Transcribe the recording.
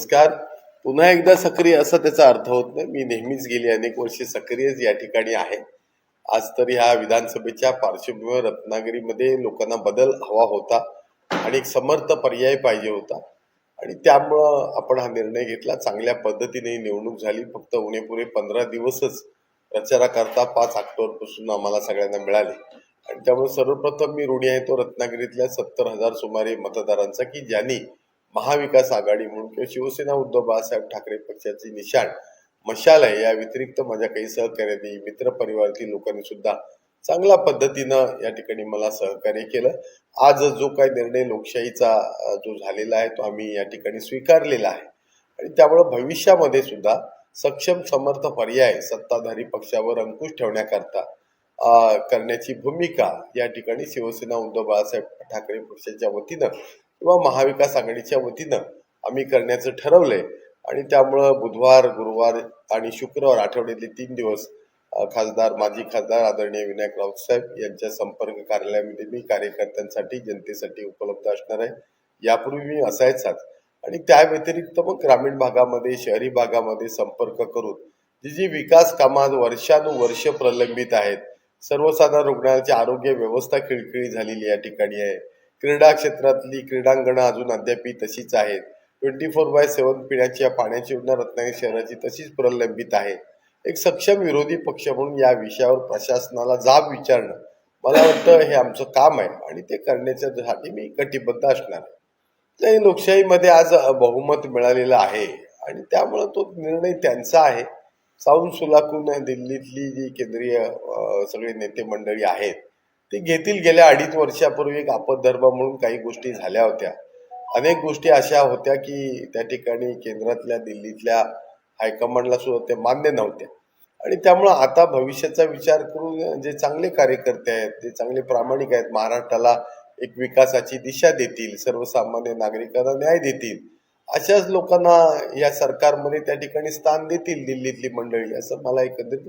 संस्कार पुन्हा एकदा सक्रिय असा त्याचा अर्थ होत नाही. मी नेहमीच गेली अनेक वर्षे सक्रियच या ठिकाणी आहे. आज तर ह्या विधानसभेच्या पार्श्वभूमीवर रत्नागिरीमध्ये लोकांना बदल हवा होता आणि एक समर्थ पर्याय पाहिजे होता. आणि त्यामुळं आपण हा निर्णय घेतला. चांगल्या पद्धतीने ही निवडणूक झाली. फक्त उणेपुरे पंधरा दिवसच प्रचाराकरता पाच ऑक्टोबरपासून आम्हाला सगळ्यांना मिळाले. आणि त्यामुळे सर्वप्रथम मी ऋणी आहे तो रत्नागिरीतल्या सत्तर हजार सुमारे मतदारांचा की ज्यांनी महाविकास आघाडी म्हणून किंवा शिवसेना उद्धव बाळासाहेब ठाकरे पक्षाची निशाण मशाल आहे. या व्यतिरिक्त माझ्या काही सहकार्यांनी मित्रपरिवारातील लोकांनी सुद्धा चांगल्या पद्धतीनं या ठिकाणी मला सहकार्य केलं. आज जो काही निर्णय लोकशाहीचा जो झालेला आहे तो आम्ही या ठिकाणी स्वीकारलेला आहे. आणि त्यामुळे भविष्यामध्ये सुद्धा सक्षम समर्थ पर्याय सत्ताधारी पक्षावर अंकुश ठेवण्याकरता करण्याची भूमिका या ठिकाणी शिवसेना उद्धव बाळासाहेब ठाकरे पक्षाच्या वतीनं किंवा महाविकास आघाडीच्या वतीनं आम्ही करण्याचं ठरवलंय. आणि त्यामुळं बुधवार गुरुवार आणि शुक्रवार आठवड्यातले तीन दिवस खासदार माजी खासदार आदरणीय विनायक राऊत साहेब यांच्या संपर्क कार्यालयामध्ये मी कार्यकर्त्यांसाठी जनतेसाठी उपलब्ध असणार आहे. यापूर्वी मी असायचाच आणि त्या व्यतिरिक्त मग ग्रामीण भागामध्ये शहरी भागामध्ये संपर्क करून जी जी विकास कामात वर्षानुवर्ष प्रलंबित आहेत सर्वसाधारण रुग्णालयाची आरोग्य व्यवस्था खिळखिळी झालेली या ठिकाणी आहे. क्रीडा क्षेत्रातली क्रीडांगणं अजून अद्यापही तशीच आहेत. ट्वेंटी फोर बाय सेव्हन पिण्याची या पाण्याची योजना रत्नागिरी शहराची तशीच प्रलंबित आहे. एक सक्षम विरोधी पक्ष म्हणून या विषयावर प्रशासनाला जाब विचारणं मला वाटतं हे आमचं काम आहे आणि ते करण्याच्यासाठी मी कटिबद्ध असणार आहे. लोकशाहीमध्ये आज बहुमत मिळालेलं आहे आणि त्यामुळं तो निर्णय त्यांचा आहे. साऊन सुलाकून दिल्लीतली जी केंद्रीय सगळे नेते मंडळी आहेत ते घेतील गेल्या अडीच वर्षापूर्वी एक आपदधर्म म्हणून काही गोष्टी झाल्या होत्या. अनेक गोष्टी अशा होत्या की त्या ठिकाणी केंद्रातल्या दिल्लीतल्या हायकमांडला सुद्धा ते मान्य नव्हत्या आणि त्यामुळं आता भविष्याचा विचार करून जे चांगले कार्यकर्ते आहेत ते चांगले प्रामाणिक आहेत महाराष्ट्राला एक विकासाची दिशा देतील सर्वसामान्य नागरिकांना न्याय देतील अशाच लोकांना या सरकारमध्ये त्या ठिकाणी स्थान देतील दिल्लीतली मंडळी असं मला एकंदरीत